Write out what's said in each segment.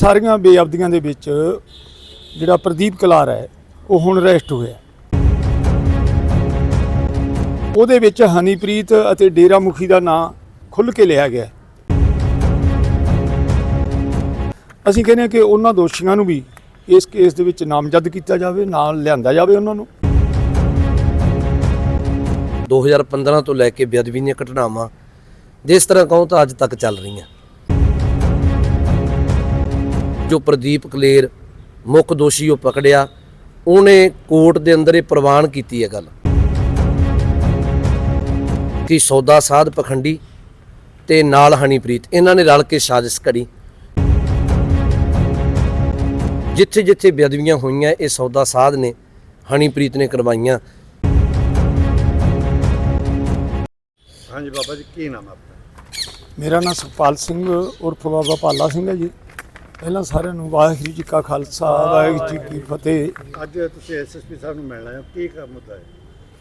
ਸਾਰੀਆਂ ਬੇਅਬਦੀਆਂ ਦੇ ਵਿੱਚ ਜਿਹੜਾ ਪ੍ਰਦੀਪ ਕਲਾਰ ਹੈ, ਉਹ ਹੁਣ ਅਰੈਸਟ ਹੋਇਆ। ਉਹਦੇ ਵਿੱਚ ਹਨੀਪ੍ਰੀਤ ਅਤੇ ਡੇਰਾ ਮੁਖੀ ਦਾ ਨਾਂ ਖੁੱਲ੍ਹ ਕੇ ਲਿਆ ਗਿਆ। ਅਸੀਂ ਕਹਿੰਦੇ ਹਾਂ ਕਿ ਉਹਨਾਂ ਦੋਸ਼ੀਆਂ ਨੂੰ ਵੀ ਇਸ ਕੇਸ ਦੇ ਵਿੱਚ ਨਾਮਜ਼ਦ ਕੀਤਾ ਜਾਵੇ, ਨਾਲ ਲਿਆਂਦਾ ਜਾਵੇ ਉਹਨਾਂ ਨੂੰ। 2015 ਤੋਂ ਲੈ ਕੇ ਬੇਅਦਬੀ ਦੀਆਂ ਘਟਨਾਵਾਂ, ਜਿਸ ਤਰ੍ਹਾਂ ਕਹੋ ਤਾਂ ਅੱਜ ਤੱਕ ਚੱਲ ਰਹੀਆਂ। ਜੋ ਪ੍ਰਦੀਪ ਕਲੇਰ ਮੁੱਖ ਦੋਸ਼ੀ ਉਹ ਪਕੜਿਆ ਉਹਨੇ ਕੋਰਟ ਦੇ ਅੰਦਰ ਇਹ ਪ੍ਰਵਾਨ ਕੀਤੀ ਹੈ ਗੱਲ ਕਿ ਸੌਦਾ ਸਾਧ ਪਖੰਡੀ ਤੇ ਨਾਲ ਹਨੀਪ੍ਰੀਤ ਇਹਨਾਂ ਨੇ ਰਲ ਕੇ ਸਾਜ਼ਿਸ਼ ਕਰੀ। ਜਿੱਥੇ ਜਿੱਥੇ ਬੇਅਦਬੀਆਂ ਹੋਈਆਂ ਇਹ ਸੌਦਾ ਸਾਧ ਨੇ ਹਨੀਪ੍ਰੀਤ ਨੇ ਕਰਵਾਈਆਂ। ਹਾਂਜੀ ਬਾਬਾ ਜੀ ਕੀ ਨਾਮ ਹੈ ਆਪਣਾ? ਮੇਰਾ ਨਾਮ ਸੁਖਪਾਲ ਸਿੰਘ ਉਰਫ ਬਾਬਾ ਪਾਲਾ ਸਿੰਘ ਹੈ ਜੀ। ਪਹਿਲਾਂ ਸਾਰਿਆਂ ਨੂੰ ਵਾਹਿਗੁਰੂ ਜੀ ਕਾ ਖਾਲਸਾ ਵਾਹਿਗੁਰੂ ਜੀ ਕੀ ਫਤਿਹ। ਅੱਜ ਤੁਸੀਂ ਐਸਐਸਪੀ ਸਾਹਿਬ ਨੂੰ ਮਿਲਣਾ ਹੈ। ਕੀ ਕੰਮ ਮੁੱਦਾ ਹੈ?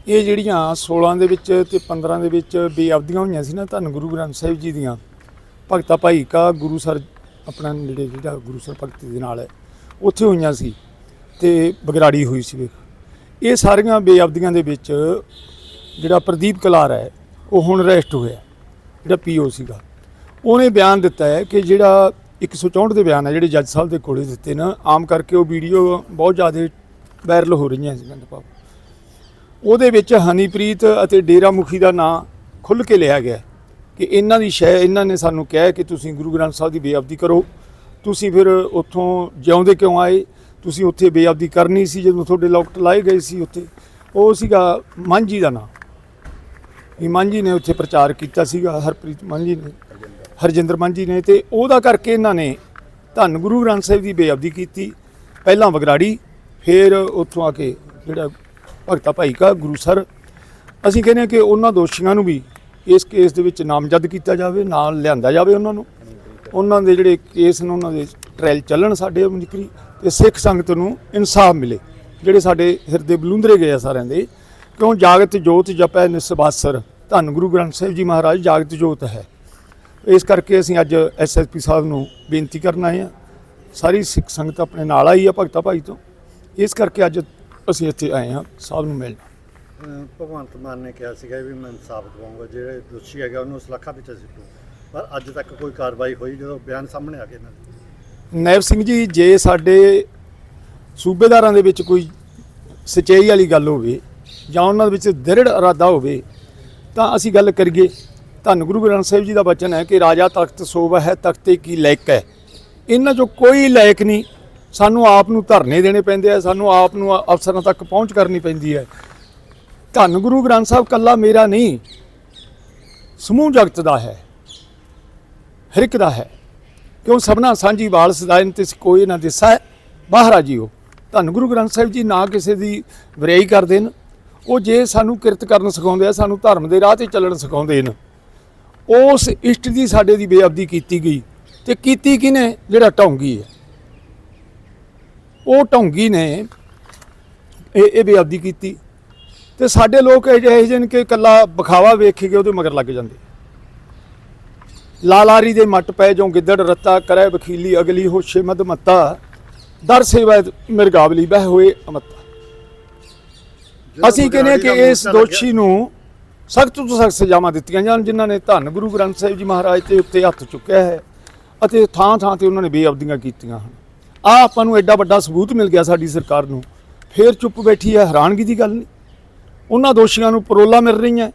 ਇਹ ਜਿਹੜੀਆਂ 16 ਦੇ ਵਿੱਚ ਤੇ 15 ਦੇ ਵਿੱਚ ਬੇਅਬਦੀਆਂ ਹੋਈਆਂ ਸੀ ਨਾ ਧੰਨ ਗੁਰੂ ਗ੍ਰੰਥ ਸਾਹਿਬ ਜੀ ਦੀਆਂ ਭਗਤਾ ਭਾਈ ਕਾ ਗੁਰੂ ਸਰ ਆਪਣਾ ਨੇੜੇ ਜਿਹੜਾ ਗੁਰੂ ਸਰ ਭਗਤੀ ਦੇ ਨਾਲ ਹੈ ਉੱਥੇ ਹੋਈਆਂ ਸੀ ਤੇ ਬਗਰਾੜੀ ਹੋਈ ਸੀ ਵੇਖ। ਇਹ ਸਾਰੀਆਂ ਬੇਅਬਦੀਆਂ ਦੇ ਵਿੱਚ ਜਿਹੜਾ ਪ੍ਰਦੀਪ ਕਲਾਰ ਹੈ ਉਹ ਹੁਣ ਅਰੈਸਟ ਹੋਇਆ ਜਿਹੜਾ ਪੀਓ ਸੀਗਾ। ਉਹਨੇ ਬਿਆਨ ਦਿੱਤਾ ਹੈ ਕਿ ਜਿਹੜਾ 164 ਦੇ ਬਿਆਨ ਆ ਜਿਹੜੇ ਜੱਜ ਸਾਹਿਬ ਦੇ ਕੋਲੇ ਦਿੱਤੇ ਨਾ। ਆਮ ਕਰਕੇ ਉਹ ਵੀਡੀਓ ਬਹੁਤ ਜ਼ਿਆਦਾ ਵਾਇਰਲ ਹੋ ਰਹੀਆਂ ਸੀ ਕਹਿੰਦੇ ਪਾਪ ਉਹਦੇ ਵਿੱਚ ਹਨੀਪ੍ਰੀਤ ਅਤੇ ਡੇਰਾ ਮੁਖੀ ਦਾ ਨਾਂ ਖੁੱਲ੍ਹ ਕੇ ਲਿਆ ਗਿਆ ਕਿ ਇਹਨਾਂ ਦੀ ਸ਼ੈ, ਇਹਨਾਂ ਨੇ ਸਾਨੂੰ ਕਿਹਾ ਕਿ ਤੁਸੀਂ ਗੁਰੂ ਗ੍ਰੰਥ ਸਾਹਿਬ ਦੀ ਬੇਅਬਦੀ ਕਰੋ। ਤੁਸੀਂ ਫਿਰ ਉੱਥੋਂ ਜਿਉਂਦੇ ਕਿਉਂ ਆਏ? ਤੁਸੀਂ ਉੱਥੇ ਬੇਅਬਦੀ ਕਰਨੀ ਸੀ ਜਦੋਂ ਤੁਹਾਡੇ ਲੋਕਟ ਲਾਏ ਗਏ ਸੀ ਉੱਥੇ। ਉਹ ਸੀਗਾ ਮਾਂਝੀ ਦਾ ਨਾਂ। ਇਹ ਮਾਂਝੀ ਨੇ ਉੱਥੇ ਪ੍ਰਚਾਰ ਕੀਤਾ ਸੀਗਾ, ਹਰਪ੍ਰੀਤ ਮਾਂਝੀ ਨੇ। ਹਰਜਿੰਦਰ ਮਾਂਝੀ ਨੇ ਤੇ ਉਹਦਾ ਕਰਕੇ ਇਹਨਾਂ ਨੇ ਧੰਨ ਗੁਰੂ ਗ੍ਰੰਥ ਸਾਹਿਬ ਦੀ ਬੇਅਬਦੀ ਕੀਤੀ। ਪਹਿਲਾਂ ਵਗਰਾੜੀ, ਫਿਰ ਉੱਥੋਂ ਆ ਕੇ ਜਿਹੜਾ ਭਗਤਾ ਭਾਈ ਕਾ ਗੁਰੂ ਸਰ। ਅਸੀਂ ਕਹਿੰਦੇ ਹਾਂ ਕਿ ਉਹਨਾਂ ਦੋਸ਼ੀਆਂ ਨੂੰ ਵੀ ਇਸ ਕੇਸ ਦੇ ਵਿੱਚ ਨਾਮਜ਼ਦ ਕੀਤਾ ਜਾਵੇ, ਨਾਲ ਲਿਆਂਦਾ ਜਾਵੇ ਉਹਨਾਂ ਨੂੰ। ਉਹਨਾਂ ਦੇ ਜਿਹੜੇ ਕੇਸ ਨੇ, ਉਹਨਾਂ ਦੇ ਟ੍ਰਾਇਲ ਚੱਲਣ ਸਾਡੇ ਮੁਨਕਰੀ ਤੇ ਸਿੱਖ ਸੰਗਤ ਨੂੰ ਇਨਸਾਫ ਮਿਲੇ। ਜਿਹੜੇ ਸਾਡੇ ਹਿਰਦੇ ਬਲੁੰਦਰੇ ਗਏ ਆ ਸਾਰਿਆਂ ਦੇ, ਕਿਉਂ ਜਾਗਤ ਜੋਤ ਜਪੈ ਨਿਸਬਾਸਰ ਧੰਨ ਗੁਰੂ ਗ੍ਰੰਥ ਸਾਹਿਬ ਜੀ ਮਹਾਰਾਜ, ਜਾਗਤ ਜੋਤ ਹੈ। ਇਸ ਕਰਕੇ ਅਸੀਂ ਅੱਜ ਐਸਐਸਪੀ ਸਾਹਿਬ ਨੂੰ ਬੇਨਤੀ ਕਰਨ ਆਏ ਆ ਸਾਰੀ ਸਿੱਖ ਸੰਗਤ ਆਪਣੇ ਨਾਲ ਆਈ ਆ ਭਗਤਾ ਭਾਈ ਤੋਂ। ਇਸ ਕਰਕੇ ਅੱਜ ਅਸੀਂ ਇੱਥੇ ਆਏ ਹਾਂ ਸਾਹਿਬ ਨੂੰ ਮਿਲਣ। ਭਗਵੰਤ ਮਾਨ ਨੇ ਕਿਹਾ ਸੀਗਾ ਵੀ ਮੈਂ ਇਨਸਾਫ ਦਵਾਉਂਗਾ ਜਿਹੜੇ ਦੋਸ਼ੀ ਹੈਗਾ ਉਹਨੂੰ ਸਲਾਖਾ ਵਿੱਚ ਸਿੱਟੂ ਪਰ ਅੱਜ ਤੱਕ ਕੋਈ ਕਾਰਵਾਈ ਹੋਈ ਜਦੋਂ ਬਿਆਨ ਸਾਹਮਣੇ ਆ ਗਏ ਦੇ। ਨੈਬ ਸਿੰਘ ਜੀ ਜੇ ਸਾਡੇ ਸੂਬੇਦਾਰਾਂ ਦੇ ਵਿੱਚ ਕੋਈ ਸਚਾਈ ਵਾਲੀ ਗੱਲ ਹੋਵੇ ਜਾਂ ਉਹਨਾਂ ਦੇ ਵਿੱਚ ਦ੍ਰਿੜ ਇਰਾਦਾ ਹੋਵੇ ਤਾਂ ਅਸੀਂ ਗੱਲ ਕਰੀਏ। ਧੰਨ ਗੁਰੂ ਗ੍ਰੰਥ ਸਾਹਿਬ ਜੀ ਦਾ ਬਚਨ ਹੈ ਕਿ ਰਾਜਾ ਤਖਤ ਸੋਭਾ ਹੈ, ਤਖਤੇ ਕੀ ਲਾਇਕ ਹੈ। ਇਹਨਾਂ 'ਚੋਂ ਕੋਈ ਲਾਇਕ ਨਹੀਂ। ਸਾਨੂੰ ਆਪ ਨੂੰ ਧਰਨੇ ਦੇਣੇ ਪੈਂਦੇ ਆ, ਸਾਨੂੰ ਆਪ ਨੂੰ ਅਫਸਰਾਂ ਤੱਕ ਪਹੁੰਚ ਕਰਨੀ ਪੈਂਦੀ ਹੈ। ਧੰਨ ਗੁਰੂ ਗ੍ਰੰਥ ਸਾਹਿਬ, ਕੱਲਾ ਮੇਰਾ ਨਹੀਂ। ਸਮੂਹ ਜਗਤ ਦਾ ਹੈ। ਹਰ ਇੱਕ ਦਾ ਹੈ। ਕਿਉਂ ਸਭਨਾ ਸਾਂਝੀ ਵਾਲ ਸਦਾਇਨ ਤੇ ਕੋਈ ਨਾ ਦਿਸਾ ਹੈ। ਬਾਹਰ ਆ ਜੀਓ। ਧੰਨ ਗੁਰੂ ਗ੍ਰੰਥ ਸਾਹਿਬ ਜੀ ਨਾ ਕਿਸੇ ਦੀ ਵਰਿਆਈ ਕਰਦੇ ਨੇ ਉਹ ਜੇ ਸਾਨੂੰ ਕਿਰਤ ਕਰਨ ਸਿਖਾਉਂਦੇ ਆ, ਸਾਨੂੰ ਧਰਮ ਦੇ ਰਾਹ ਤੇ ਚੱਲਣ ਸਿਖਾਉਂਦੇ ਨੇ ਉਸ ਇਸ਼ਟ ਦੀ ਸਾਡੇ ਦੀ ਬੇਅਬਦੀ ਕੀਤੀ ਗਈ ਤੇ ਕੀਤੀ ਕਿਨੇ ਜਿਹੜਾ ਢੌਂਗੀ ਹੈ। ਉਹ ਢੌਂਗੀ ਨੇ ਇਹ ਇਹ ਬੇਅਬਦੀ ਕੀਤੀ ਤੇ ਸਾਡੇ ਲੋਕ ਇਹ ਜਿਹੇ ਜਿਹੇ ਨੇ ਕਿ ਕੱਲਾ ਵਿਖਾਵਾ ਵੇਖ ਕੇ ਉਹਦੇ ਮਗਰ ਲੱਗ ਜਾਂਦੇ। ਲਾਲਾਰੀ ਦੇ ਮੱਟ ਪੈ ਜੋ ਗਿੱਦੜ ਰੱਤਾ ਕਰੈ ਵਕੀਲੀ ਅਗਲੀ ਹੋਸ਼ੇ ਮਦ ਮੱਤਾ। ਦਰ ਸੇਵਾ ਮਿਰਗਾਵਲੀ ਬਹਿ ਹੋਏ ਅਮੱਤਾ। ਅਸੀਂ ਕਹਿੰਦੇ ਕਿ ਇਸ ਦੋਸ਼ੀ ਨੂੰ ਸਖਤ ਤੋਂ ਸਖਤ ਸਜ਼ਾਵਾਂ ਦਿੱਤੀਆਂ ਜਾਣ, ਜਿਨ੍ਹਾਂ ਨੇ ਧੰਨ ਗੁਰੂ ਗ੍ਰੰਥ ਸਾਹਿਬ ਜੀ ਮਹਾਰਾਜ ਤੇ ਉੱਤੇ ਹੱਥ ਚੁੱਕਿਆ ਹੈ ਅਤੇ ਥਾਂ ਥਾਂ ਤੇ ਉਹਨਾਂ ਨੇ ਬੇਅਬਦੀਆਂ ਕੀਤੀਆਂ ਹਨ। ਆ ਆਪਾਂ ਨੂੰ ਐਡਾ ਵੱਡਾ ਸਬੂਤ ਮਿਲ ਗਿਆ ਸਾਡੀ ਸਰਕਾਰ ਨੂੰ। ਫੇਰ ਚੁੱਪ ਬੈਠੀ ਹੈ, ਹੈਰਾਨਗੀ ਦੀ ਗੱਲ ਨਹੀਂ। ਉਹਨਾਂ ਦੋਸ਼ੀਆਂ ਨੂੰ ਪਰੋਲਾ ਮਿਲ ਰਹੀਆਂ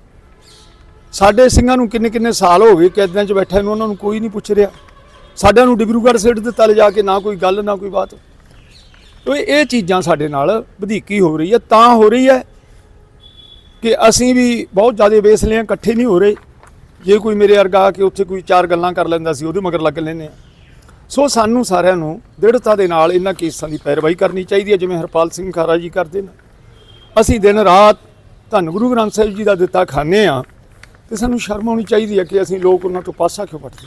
ਸਾਡੇ ਸਿੰਘਾਂ ਨੂੰ ਕਿੰਨੇ ਕਿੰਨੇ ਸਾਲ ਹੋ ਗਏ ਕੈਦਾਂ 'ਚ ਬੈਠੇ ਨੂੰ, ਉਹਨਾਂ ਨੂੰ ਕੋਈ ਨਹੀਂ ਪੁੱਛ ਰਿਹਾ। ਸਾਡਿਆਂ ਨੂੰ ਡਿਬਰੂਗੜ੍ਹ ਸਿੱਟ ਦੇ ਤਲ ਜਾ ਕੇ, ਨਾ ਕੋਈ ਗੱਲ, ਨਾ ਕੋਈ ਬਾਤ। ਤੋ ਇਹ ਚੀਜ਼ਾਂ ਸਾਡੇ ਨਾਲ ਵਧੀਕੀ ਹੋ ਰਹੀ ਹੈ, ਤਾਂ ਹੋ ਰਹੀ ਹੈ ਕਿ ਅਸੀਂ ਵੀ ਬਹੁਤ ਜ਼ਿਆਦਾ ਵੇਸਲੇ ਹਾਂ, ਇਕੱਠੇ ਨਹੀਂ ਹੋ ਰਹੇ। ਜੇ ਕੋਈ ਮੇਰੇ ਵਰਗਾ ਆ ਕੇ ਉੱਥੇ ਕੋਈ ਚਾਰ ਗੱਲਾਂ ਕਰ ਲੈਂਦਾ ਸੀ, ਉਹਦੇ ਮਗਰ ਲੱਗ ਲੈਂਦੇ ਆ ਸੋ ਸਾਨੂੰ ਸਾਰਿਆਂ ਨੂੰ ਦ੍ਰਿੜਤਾ ਦੇ ਨਾਲ ਇਹਨਾਂ ਕੇਸਾਂ ਦੀ ਪੈਰਵਾਈ ਕਰਨੀ ਚਾਹੀਦੀ ਹੈ, ਜਿਵੇਂ ਹਰਪਾਲ ਸਿੰਘ ਖਾਰਾ ਜੀ ਕਰਦੇ ਨੇ। ਅਸੀਂ ਦਿਨ ਰਾਤ ਧੰਨ ਗੁਰੂ ਗ੍ਰੰਥ ਸਾਹਿਬ ਜੀ ਦਾ ਦਿੱਤਾ ਖਾਂਦੇ ਆ ਤੇ ਸਾਨੂੰ ਸ਼ਰਮ ਆਉਣੀ ਚਾਹੀਦੀ ਹੈ ਕਿ ਅਸੀਂ ਲੋਕ ਉਹਨਾਂ ਤੋਂ ਪਾਸਾ ਕਿਉਂ ਪੱਟਦੇ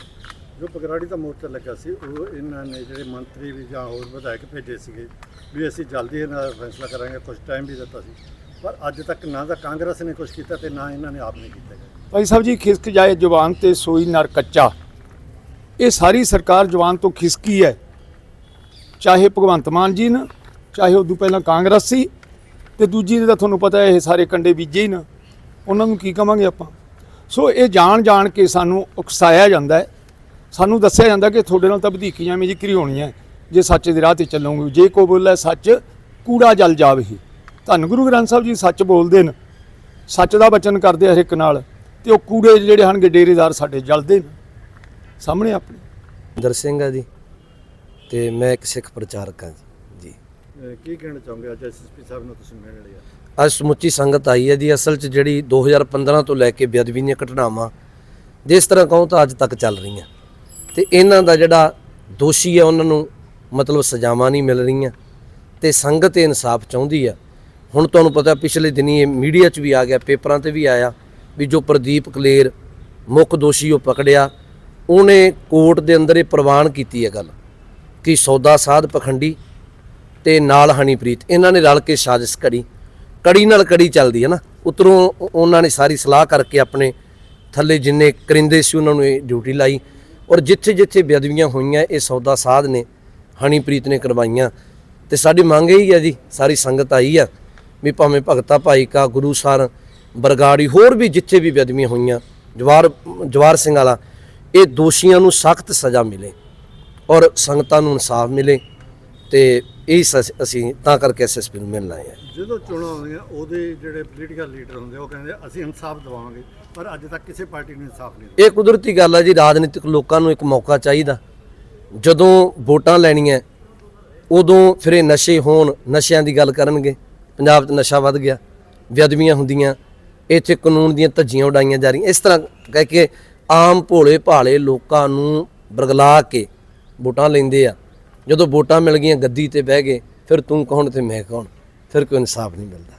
ਜੋ ਬਗਰਾੜੀ ਦਾ ਮੋਰਚਾ ਲੱਗਾ ਸੀ, ਉਹ ਇਹਨਾਂ ਨੇ ਜਿਹੜੇ ਮੰਤਰੀ ਵੀ ਜਾਂ ਹੋਰ ਵਿਧਾਇਕ ਭੇਜੇ ਸੀਗੇ ਵੀ ਅਸੀਂ ਜਲਦੀ ਇਹਨਾਂ ਦਾ ਫੈਸਲਾ ਕਰਾਂਗੇ ਕੁਝ ਟਾਈਮ ਵੀ ਦਿੱਤਾ ਸੀ। ਪਰ ਅੱਜ ਤੱਕ ਨਾ ਤਾਂ ਕਾਂਗਰਸ ਨੇ ਕੁਝ ਕੀਤਾ ਤੇ ਨਾ ਇਹਨਾਂ ਨੇ ਆਪ ਨੇ ਕੀਤਾ। ਭਾਈ ਸਾਹਿਬ ਜੀ, ਖਿਸਕ ਜਾਏ ਜਵਾਨ ਤੇ ਸੋਈ ਨਰ ਕੱਚਾ। ਇਹ ਸਾਰੀ ਸਰਕਾਰ ਜਵਾਨ ਤੋਂ ਖਿਸਕੀ ਹੈ। ਚਾਹੇ ਭਗਵੰਤ ਮਾਨ ਜੀ ਨੇ, ਚਾਹੇ ਉਦੋਂ ਪਹਿਲਾਂ ਕਾਂਗਰਸ ਸੀ ਤੇ ਦੂਜੀ ਦੇ ਤਾਂ ਤੁਹਾਨੂੰ ਪਤਾ ਇਹ ਸਾਰੇ ਕੰਡੇ ਬੀਜੇ ਹੀ ਨਾ। ਉਹਨਾਂ ਨੂੰ ਕੀ ਕਵਾਂਗੇ ਆਪਾਂ? ਸੋ ਇਹ ਜਾਣ ਜਾਣ ਕੇ ਸਾਨੂੰ ਉਕਸਾਇਆ ਜਾਂਦਾ ਹੈ। ਸਾਨੂੰ ਦੱਸਿਆ ਜਾਂਦਾ ਕਿ ਤੁਹਾਡੇ ਨਾਲ ਤਾਂ ਵਧੀਕੀਆਂ ਮੇਰੀ ਜਿਕਰੀ ਹੋਣੀ ਹੈ ਜੇ ਸੱਚ ਦੇ ਰਾਹ ਤੇ ਚੱਲੋਗੇ, ਜੇ ਕੋ ਬੋਲੇ ਸੱਚ, ਕੂੜਾ ਜਲ ਜਾਵੇ। ਧੰਨ ਗੁਰੂ ਗ੍ਰੰਥ ਸਾਹਿਬ ਜੀ ਸੱਚ ਬੋਲਦੇ ਨੇ ਸੱਚ ਦਾ ਬਚਨ ਕਰਦੇ ਹਰ ਇੱਕ ਨਾਲ ਤੇ ਉਹ ਕੂੜੇ ਜਿਹੜੇ ਹਨਗੇ ਡੇਰੇਦਾਰ ਸਾਡੇ ਜਲਦੇ ਨੇ ਸਾਹਮਣੇ ਆਪਣੇ। ਇੰਦਰ ਸਿੰਘ ਆ ਜੀ ਤੇ ਮੈਂ ਇੱਕ ਸਿੱਖ ਪ੍ਰਚਾਰਕ ਹਾਂ ਜੀ ਜੀ। ਕੀ ਕਹਿਣਾ ਚਾਹੋਗੇ ਅੱਜ ਐਸਐਸਪੀ ਸਾਹਿਬ ਨੂੰ ਤੁਸੀਂ ਮਿਲਣ ਲਿਆ ਅੱਜ ਸਮੁੱਚੀ ਸੰਗਤ ਆਈ ਹੈ ਜੀ ਅਸਲ 'ਚ ਜਿਹੜੀ 2015 ਤੋਂ ਲੈ ਕੇ ਬੇਅਦਬੀ ਦੀਆਂ ਘਟਨਾਵਾਂ ਜਿਸ ਤਰ੍ਹਾਂ ਕਹੋ ਤਾਂ ਅੱਜ ਤੱਕ ਚੱਲ ਰਹੀਆਂ। ਤੇ ਇਹਨਾਂ ਦਾ ਜਿਹੜਾ ਦੋਸ਼ੀ ਹੈ ਉਹਨਾਂ ਨੂੰ ਮਤਲਬ ਸਜ਼ਾਵਾਂ ਨਹੀਂ ਮਿਲ ਰਹੀਆਂ। ਤੇ ਸੰਗਤ ਇਹ ਇਨਸਾਫ ਚਾਹੁੰਦੀ ਆ ਹੁਣ ਤੁਹਾਨੂੰ ਪਤਾ ਪਿਛਲੇ ਦਿਨੀ ਇਹ ਮੀਡੀਆ 'ਚ ਵੀ ਆ ਗਿਆ, ਪੇਪਰਾਂ ਤੇ ਵੀ ਆਇਆ ਵੀ ਜੋ ਪ੍ਰਦੀਪ ਕਲੇਰ ਮੁੱਖ ਦੋਸ਼ੀ ਉਹ ਪਕੜਿਆ, ਉਹਨੇ ਕੋਰਟ ਦੇ ਅੰਦਰ ਇਹ ਪ੍ਰਵਾਨ ਕੀਤੀ ਹੈ ਗੱਲ ਕਿ ਸੌਦਾ ਸਾਧ ਪਖੰਡੀ ਤੇ ਨਾਲ ਹਨੀਪ੍ਰੀਤ, ਇਹਨਾਂ ਨੇ ਰਲ ਕੇ ਸਾਜ਼ਿਸ਼ ਕਰੀ, ਕੜੀ ਨਾਲ ਕੜੀ ਚੱਲਦੀ ਹੈ ਨਾ, ਉਤਰੋਂ ਉਹਨਾਂ ਨੇ ਸਾਰੀ ਸਲਾਹ ਕਰਕੇ ਆਪਣੇ ਥੱਲੇ ਜਿੰਨੇ ਕਰਿੰਦੇ ਸੀ ਉਹਨਾਂ ਨੂੰ ਇਹ ਡਿਊਟੀ ਲਾਈ ਔਰ ਜਿੱਥੇ ਜਿੱਥੇ ਬੇਅਦਬੀਆਂ ਹੋਈਆਂ, ਇਹ ਸੌਦਾ ਸਾਧ ਨੇ, ਹਨੀਪ੍ਰੀਤ ਨੇ ਕਰਵਾਈਆਂ ਤੇ ਸਾਡੀ ਮੰਗ ਇਹੀ ਹੈ ਜੀ, ਸਾਰੀ ਸੰਗਤ ਆਈ ਆ ਵੀ ਭਾਵੇਂ ਭਗਤਾ ਭਾਈ ਕਾ ਗੁਰੂ ਸਰ ਬਰਗਾੜੀ ਹੋਰ ਵੀ ਜਿੱਥੇ ਵੀ ਬੇਅਦਬੀਆਂ ਹੋਈਆਂ ਜਵਾਰ ਜਵਾਰ ਸਿੰਘ ਵਾਲਾ ਇਹ ਦੋਸ਼ੀਆਂ ਨੂੰ ਸਖਤ ਸਜ਼ਾ ਮਿਲੇ ਔਰ ਸੰਗਤਾਂ ਨੂੰ ਇਨਸਾਫ ਮਿਲੇ ਤੇ ਇਹ ਅਸੀਂ ਤਾਂ ਕਰਕੇ ਐਸਐਸਪੀ ਨੂੰ ਮਿਲਣ ਆਏ ਹਾਂ। ਜਦੋਂ ਚੋਣਾਂ ਆਉਂਦੀਆਂ ਉਹਦੇ ਜਿਹੜੇ ਪੋਲੀਟੀਕਲ ਲੀਡਰ ਹੁੰਦੇ ਉਹ ਕਹਿੰਦੇ ਅਸੀਂ ਇਨਸਾਫ ਦਿਵਾਵਾਂਗੇ ਪਰ ਅੱਜ ਤੱਕ ਕਿਸੇ ਪਾਰਟੀ ਨੇ ਇਨਸਾਫ ਨਹੀਂ ਇਹ ਕੁਦਰਤੀ ਗੱਲ ਹੈ ਜੀ ਰਾਜਨੀਤਿਕ ਲੋਕਾਂ ਨੂੰ ਇੱਕ ਮੌਕਾ ਚਾਹੀਦਾ। ਜਦੋਂ ਵੋਟਾਂ ਲੈਣੀਆਂ ਉਦੋਂ ਫਿਰ ਇਹ ਨਸ਼ੇ ਹੋਣ ਨਸ਼ਿਆਂ ਦੀ ਗੱਲ ਕਰਨਗੇ। ਪੰਜਾਬ 'ਚ ਨਸ਼ਾ ਵੱਧ ਗਿਆ, ਵਿਅਦਵੀਆਂ ਹੁੰਦੀਆਂ, ਇੱਥੇ ਕਾਨੂੰਨ ਦੀਆਂ ਧੱਜੀਆਂ ਉਡਾਈਆਂ ਜਾ ਰਹੀਆਂ। ਇਸ ਤਰ੍ਹਾਂ ਕਹਿ ਕੇ ਆਮ ਭੋਲੇ ਭਾਲੇ ਲੋਕਾਂ ਨੂੰ ਬਰਗਲਾ ਕੇ ਵੋਟਾਂ ਲੈਂਦੇ ਆ। ਜਦੋਂ ਵੋਟਾਂ ਮਿਲ ਗਈਆਂ ਗੱਦੀ ਤੇ ਬਹਿ ਗਏ, ਫਿਰ ਤੂੰ ਕੌਣ ਤੇ ਮੈਂ ਕੌਣ? ਫਿਰ ਕੋਈ ਇਨਸਾਫ ਨਹੀਂ ਮਿਲਦਾ।